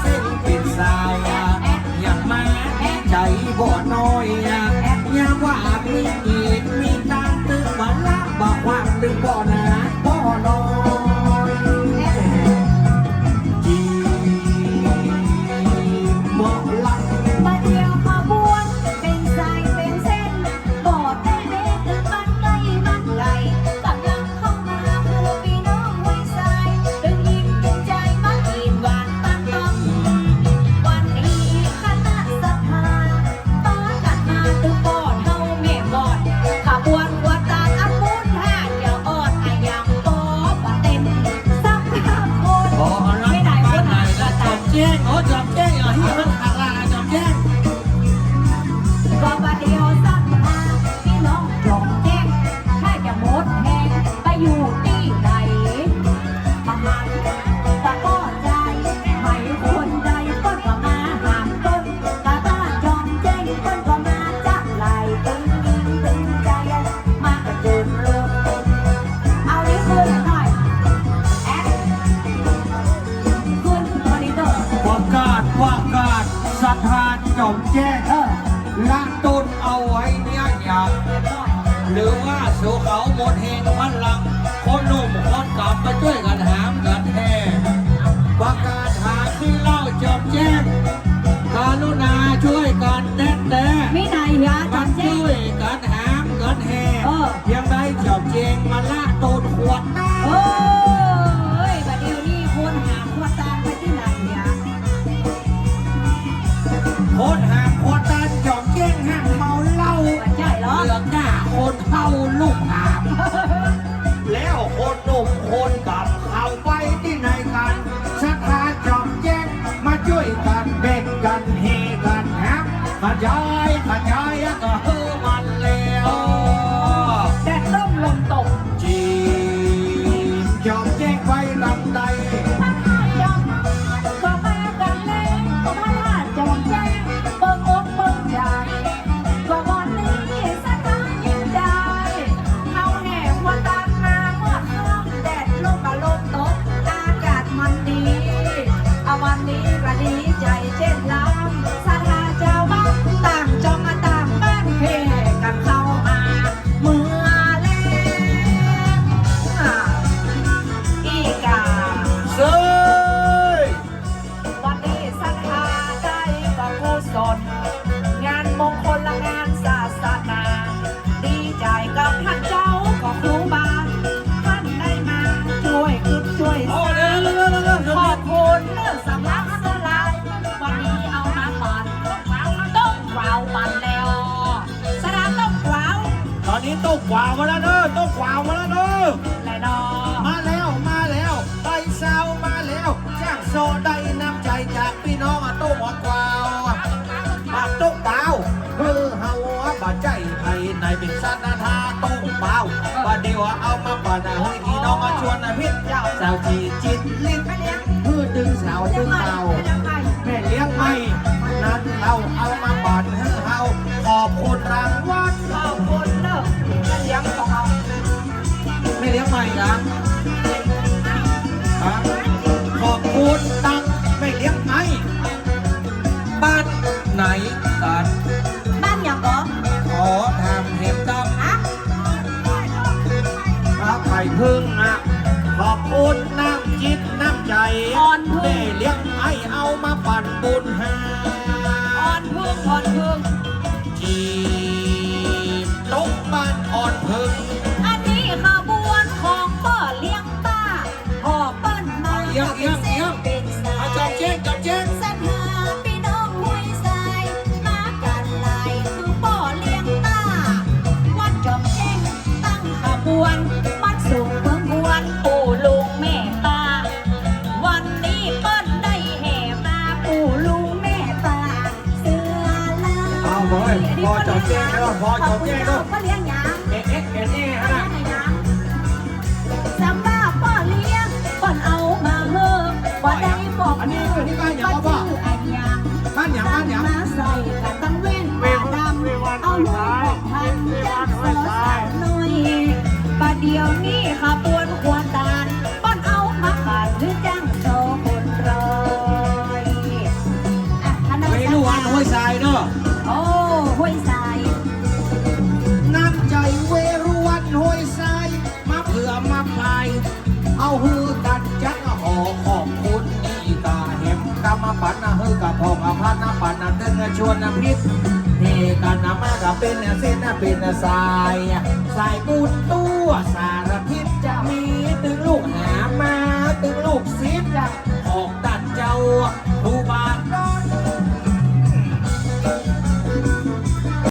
เส้นเป็นสายอยากมาใจบ่น้อยอานจอมแจ้งเออละต้นเอาไว้เนี่ยอยากเรียบร้อยหรือว่าสู่เขาหมดเฮงพลังคนหนุ่มคนกลับมาช่วยกันหามกันแท้ประกาศหาที่เล่าจอมแจ้งกรุณาช่วยกันแน่แน่มีนายยาจมัอนมแจ้ช่งวยกันหามกันแห่เออยังได้จอมแจ้งมาละต้นขวดน้ำโอ้ยบัดเดี๋ยวนี้คนหาควตา คนเข้าลูกหามแล้วคนหนุ่มคนกับเข้าไปที่ไหนกันสถานจอมแจ้งมาช่วยกันเบ่งกันเฮกันแฮมขยายขย กุศลงานมงคลและงานศาสนา ดีใจกับท่านเจ้าก็ครูบาท่านได้มาช่วยอึดช่วยโอ้สร้างขอบคุณเรื่องสำลักสลายวันนี้เอามาปั่นต้องกวาวปั่นแล้วสระต้องกวาวตอนนี้ต้องกวาวมาแล้วเด้อต้องกวาวมาแล้วเด้อแน่นอมาแล้วมาแล้วไต่เสามาแล้วจ้างโซได้น้ำใจจากพี่น้องอะโต้หัวกวาว มาโต้เปล่าเพื่อเฮาบาใจไอ้ในเป็นสันทาโต้เปล่าบาเดียวเอามาปั่นให้พี่น้องมาชวนนะพี่สาวจีจิตลิ้นไม่เลี้ยงเพื่อดึงสาวไม่ดึเลี้ยงงไม่เตาเลี้ยงไม่แม่เลี้ยงไม่นั้นเราเอามาปั่นให้เฮาขอบคุณรางวัลขอบคุณเนอะไม่เลี้ยงของเราไม่เลี้ยงไม่นะฮะ ไหนกันบ้านอย่างก็ขอทำเห็บดำฮะพระไข่พึ่งนะขอบคุณน้ำจิตน้ำใจอ่อนพึ่ได้งเลี้ยงไอ้เอามาปั่นบุญหาอ่อนพึ่งอ่อนพึ่ง จีาเอพอจอมเจ๊งแล้วพอจอมเจ๊งแล้วพ่อเลี้ยงยังเอ็กเอ็กเอ็นเอฮะสำหรับพ่อเลี้ยงก่อนเอามาเฮิมก่อนอกอันนี้อันนี้บ้านหยังพ่อชื่ออันยังบ้านหยังบ้านหยังมาใส่กันตั้งเว้นตาดำเอาลูกบอกพันจักโซสาวน้อยประเดี๋ยวนี้ขาปวนหัว ปันนะเฮือกับพองอภันนะปันนะเดินชวนนะพิษนี่กันนะมากับเป็นเส้นนะเป็นสายสายบุญตั